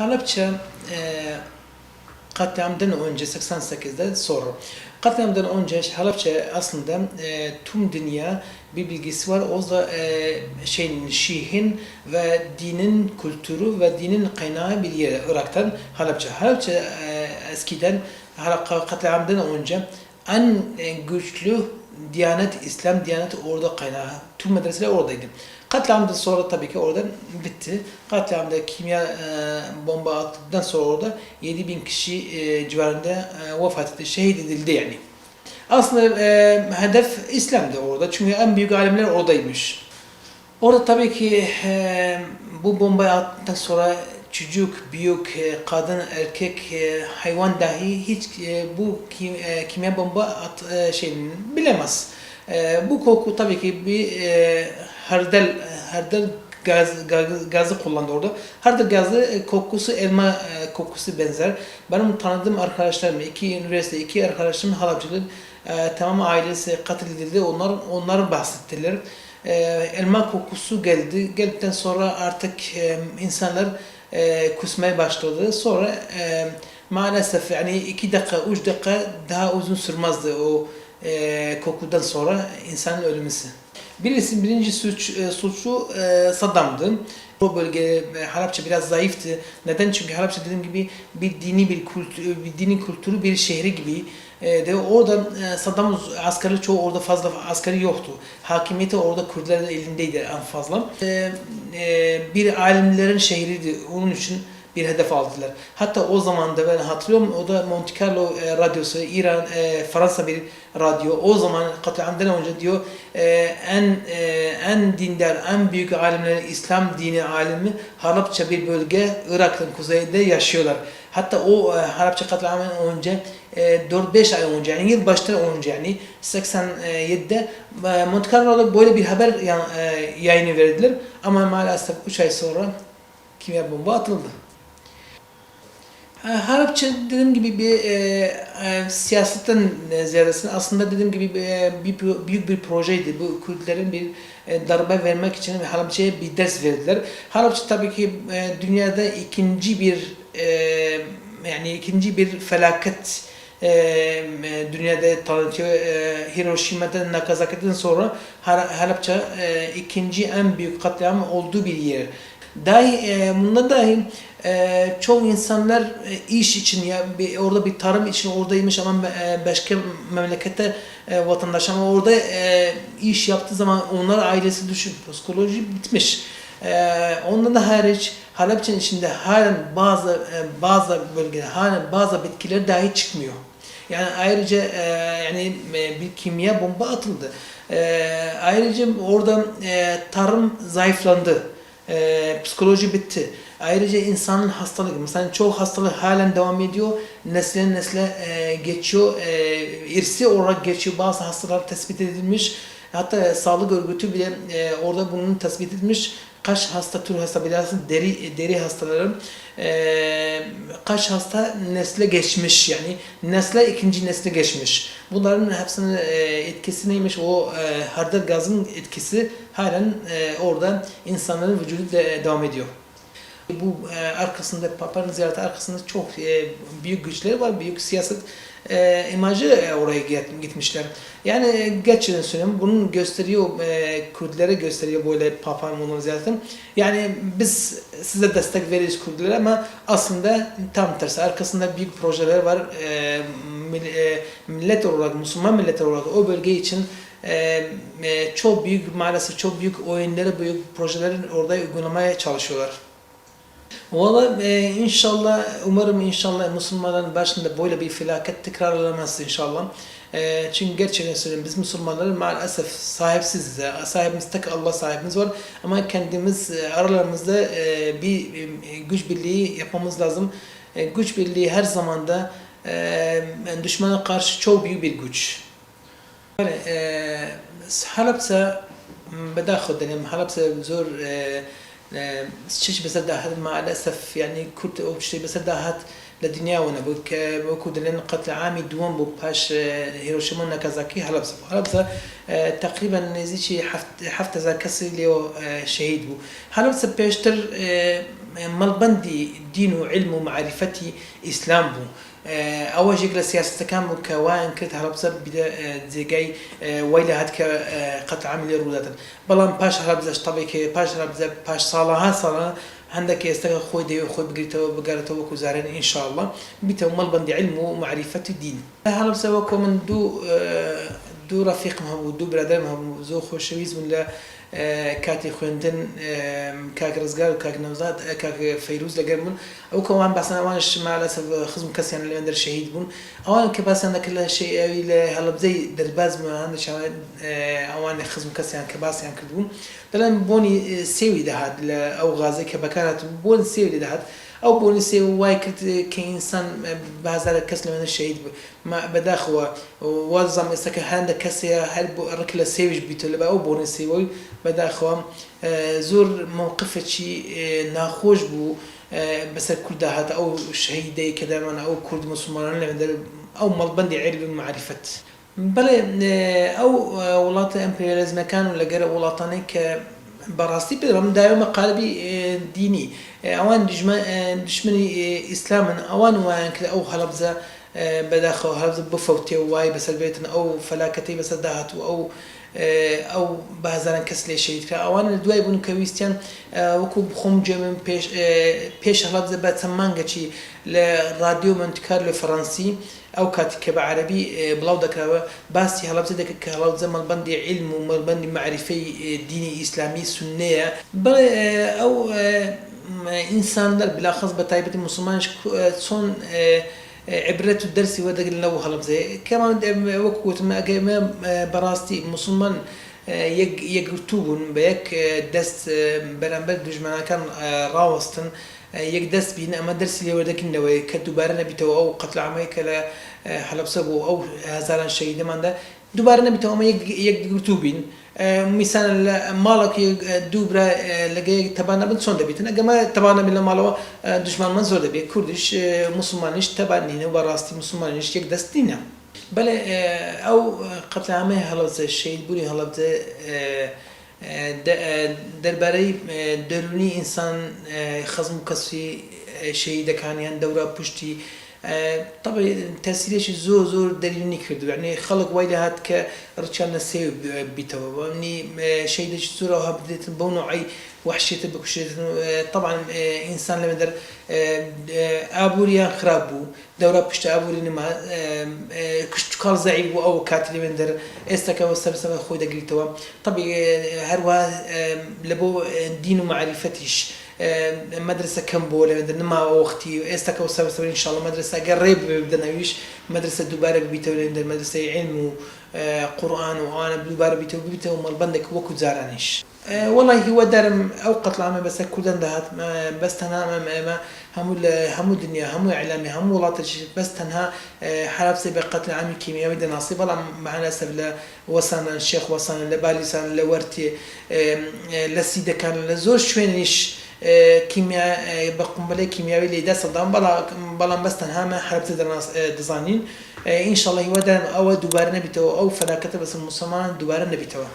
Halepçe e, katliamdan önce 88'de sonra. Katliamdan önce Halepçe aslında e, tüm dünya bir bilgisi var. O da e, şeyin, Şii'nin ve dinin kültürü ve dinin kaynağı bir yer Irak'tan Halepçe. Halepçe e, eskiden Halep- katliamdan önce en güçlü Diyanet, İslam Diyanet orada kaynağı. Tüm medreseler oradaydı. Katliamdan sonra tabii ki orada bitti. Katliamda kimya e, bomba attıktan sonra orada 7000 kişi e, civarında e, vefat etti, şehit edildi yani. Aslında e, hedef İslam'dı orada çünkü en büyük alimler oradaymış. Orada tabii ki e, bu bombayı attıktan sonra çocuk, büyük, e, kadın, erkek, e, hayvan dahi hiç e, bu kim, kimya bomba at, şeyini bilemez. Bu koku tabii ki bir hardal, hardal gaz, gaz, gazı kullandı orada. Hardal gazı kokusu elma kokusu benzer. Benim tanıdığım arkadaşlarım, iki üniversite, iki arkadaşım Halapçılı e, tamam ailesi katledildi. Onlar, onlar bahsettiler. Elma kokusu geldi. Geldikten sonra artık insanlar e, kusmaya başladı. Sonra e, maalesef yani iki dakika, üç dakika daha uzun sürmezdi o e, kokudan sonra insanın ölümüsü. Birisi birinci suç, e, suçlu e, Saddam'dı. O bölge e, Halepçe biraz zayıftı. Neden? Çünkü Halepçe dediğim gibi bir dini bir kültür, bir dini kültürü bir şehri gibi. E, de orada e, Saddam'ın askeri çoğu orada fazla askeri yoktu. Hakimiyeti orada Kürtlerin elindeydi en fazla. E, e, bir alimlerin şehriydi. Onun için bir hedef aldılar. Hatta o zaman da ben hatırlıyorum o da Monte Carlo e, radyosu, İran, e, Fransa bir radyo. O zaman katliamdan önce diyor e, en e, en dindar, en büyük alimler, İslam dini alimi Halepçe bir bölge Irak'ın kuzeyinde yaşıyorlar. Hatta o e, Halepçe katliamından önce e, 4-5 ay önce yani yılbaşından önce yani 87'de e, Monte Carlo'da böyle bir haber ya- e, yayını verdiler ama maalesef 3 ay sonra kimya bomba atıldı. Halepçe dediğim gibi bir e, e, siyasetten e, ziyadesine aslında dediğim gibi e, bir, büyük bir projeydi. Bu Kürtlerin bir e, darbe vermek için Halepçe'ye bir ders verdiler. Halepçe tabii ki e, dünyada ikinci bir e, yani ikinci bir felaket e, e, dünyada tanıtıyor. E, Hiroşima'dan Nagasaki'den sonra Har- Halepçe e, ikinci en büyük katliam olduğu bir yer. Dahi e, bunda dahi e, çok insanlar e, iş için ya bir, orada bir tarım için oradaymış ama e, başka memlekette e, vatandaş ama orada e, iş yaptığı zaman onlar ailesi düşün psikoloji bitmiş. E, ondan da hariç Halepçe'nin içinde halen bazı e, bazı bölgeler halen bazı bitkiler dahi çıkmıyor. Yani ayrıca e, yani e, bir kimya bomba atıldı. E, ayrıca orada e, tarım zayıflandı. E, psikoloji bitti. Ayrıca insanın hastalığı, mesela çok hastalık halen devam ediyor. Nesle nesle e, geçiyor. E, irsi olarak geçiyor. Bazı hastalar tespit edilmiş. Hatta sağlık örgütü bile e, orada bunun tespit etmiş. Kaç hasta tür hasta bilhassa deri deri hastaları e, kaç hasta nesle geçmiş yani nesle ikinci nesle geçmiş. Bunların hepsinin e, etkisi neymiş? O e, hardal gazın etkisi halen e, orada insanların vücudu de, devam ediyor. Bu e, arkasında Papa'nın ziyareti arkasında çok e, büyük güçler var, büyük siyaset e, imajı e, oraya git- gitmişler. Yani e, gerçekten söylüyorum, bunun gösteriyor, e, Kürtlere gösteriyor böyle Papa'nın bunu ziyareti. Yani biz size destek veririz Kürtlere ama aslında tam tersi arkasında büyük projeler var. E, e, millet olarak, Müslüman millet olarak o bölge için e, çok büyük maalesef çok büyük oyunları, büyük projeleri orada uygulamaya çalışıyorlar. Valla e, inşallah, umarım inşallah Müslümanların başında böyle bir felaket tekrarlanmaz inşallah. E, çünkü gerçekten söylüyorum biz Müslümanların maalesef sahipsiziz. ya. Sahibimiz tek Allah sahibimiz var. Ama kendimiz e, aralarımızda e, bir e, güç birliği yapmamız lazım. E, güç birliği her zamanda e, düşmana karşı çok büyük bir güç. يعني آه، حلبسة بداخل يعني حلبسة بزور شش بزدا هاد مع الأسف يعني كنت وشتي بزدا هاد لدنيا ونا بوك بوكو دلنا قتل عامي دوم بو باش آه، هيروشيما ناكازاكي هلا بس هلا بس آه، تقريبا نزيشي حفت حفت زاكسي ليو آه، شهيد بو. هلا هلبسة بيشتر ملبندي دينه علمه معرفتي إسلام بو. معرفەتی ئیسلام بوو ئەوەژێک لە سیاستەکان بوو کە وایان کرد هەڵبزە بدە جێگای وای لە هات کە قەتعامی لێ ڕووداتن بەڵام پاش هەڵبزەش تەڵێکی پاش هەڵبزە پاش ساڵەها ساڵە هەندێک ئێستا خۆی دەوێت خۆی بگریتەوە بگەرێتەوە وەکو زارێن ئینشاءله بیتەوە مەڵبندی علم و معرفەتی دین هەڵبزەوە کۆ من دوو دوو ڕەفیقم هەبوو دوو برادرم هەبوو زۆر خۆشەویست بوون لە کاتی خوێندن کاک ڕزگار و کاک نەوزاد کاک فەیروز لەگەر بوون. ئەو کەوان باسانەوانش مالە خزم کەسیان لەێندەر شەهید بوون. ئەوان کە باسییان دەکرد لە شێوی لە هەڵبزەی دەرباز بووان ئەوان خزم کەسیان کە باسییان کردبوون دەڵێن بۆنی سێوی دەهات لە ئەو غازی کە بەکارات بۆن سێوی دەهات. أو بوليسي واي كانسان بازار كسل من الشهيد ما بداخوا. وزم استك هاند كسيا هل ركلة سيج بيتلبا أو بونسي وي بداخوا. آه، زور موقف شي آه، ناخوش بو آه، بس كل ده هذا أو شهيدي كذا من أو كرد مسلمان أو ملبندي علم معرفه بله أو ولات امبرياليزم كانوا لقرأ ولاتانيك وڵاتە ئەمپریالزمەکان و لەگەرە وڵاتانەی کە بەڕاستی پێم داومە قالبی دینی ئەوان دشمنی ئیسلامن. ئەوان وایان کرد ئەو هەڵبزە بەداخەوە هەڵبز بفەوتێ وای بەسەر بێتن ئەو فەلاکەتی بەسەر داهات و ئەو بازاران کەس لێ شیدکە ئەوان لە دوای بوون کە ویستیان وەکو بخۆم جێمن پێش هەڵبزە بە چەند مانگەچی لە رادیۆ منتکار لە فەڕەنسی ئەو کاتی کە بە عربی بڵاو دەکراوە باسی هەڵبزە دەکە کە هەڵبزە مەڵبندی علم و مەڵبندی معرفەی دینی ئیسلامی سنەیە. بڵێ ئەو ئینسان دەر بلاخەز بە تایبەتی مسلمانش چۆن عبرت الدرس ودق لو خلمز كمان وقت ما براستي مسلمان يك يكتبون بيك دست برنامج معنا كان آه، راوستن آه، يك دست بين أما درس لي ودكن دوي كدوبارنا بتو أو قتل عمايك كلا آه، حلب سبو أو هزاران شهيد. من ده شەیدەماندا دووبارە نەبیتەوە ئەمە یەکگرتوو بین میسان لە ماڵێکی دووبرا لەگەی تەبانە بن چۆن دەبێتن ئەگەمە تەبانە لە ماڵەوە دژمانمان زۆر دەبێت کوردش مسلمانیش تەبانینە و بەڕاستی مسلمانیش یەک دەستینە بەێ ئەو قەتلامەی هەڵەبزە شەید بوونی هەڵەبزە دەربارەی دەرونی ئینسان خەزم و کەسی شەیدەکانیان دەورە پشتی طبعا تاثیرێکی زۆر زۆر دەرینی کرد یعنی خەڵک وای لە هات کە ڕچان لە سێ بیتەوە نی شەیدێکی زۆرەوە بدێتن بەو نوعی وحشێتە بکوشێتن طبعا ئینسان لەمە دەر ئابوووریان خراپ بوو دەورە پشت ئابووری نما کشت کاڵ زعی بوو ئەو کاتی لەوێن دەر ئێستاکەەوە سەرسەمە خۆی دەگریتەوە طبی هەروە لە بۆ دین و معریفەتیش مدرسة كمبولة مدرسة ما نما وەختی و ئێستاکە إن شاء الله؟ مدرسة قريب بدنا مدرسە مدرسة دوبارة لێن لين مدرسەی عین و آه، قورآان و ئەوانە دووبارە بیتەوە ببیتەوە مەڵبندێک وەکو جارانیش. آه، والله هو درم أو قتل عمي بس كردن دهات بس تنها ما ما هم همو هم الدنيا هم إعلامي همو ولاطش بس تنها آه، حرب سبق بقتل عمي كيمياء بدنا نصيب. والله مع الأسف لا وصلنا الشيخ وصلنا لباليسان لورتي لسيده كان لزور شوينيش کیمیا بە قمبلەی کیمیاوی لێدا سەدام بەڵام بەستەن هامە حربتە دەزانین ئینشاڵی وەدەن ئەوە دووبارە نەبیتەوە ئەو فەلاکەتە بەسم مسلمان دووبارە نەبیتەوە.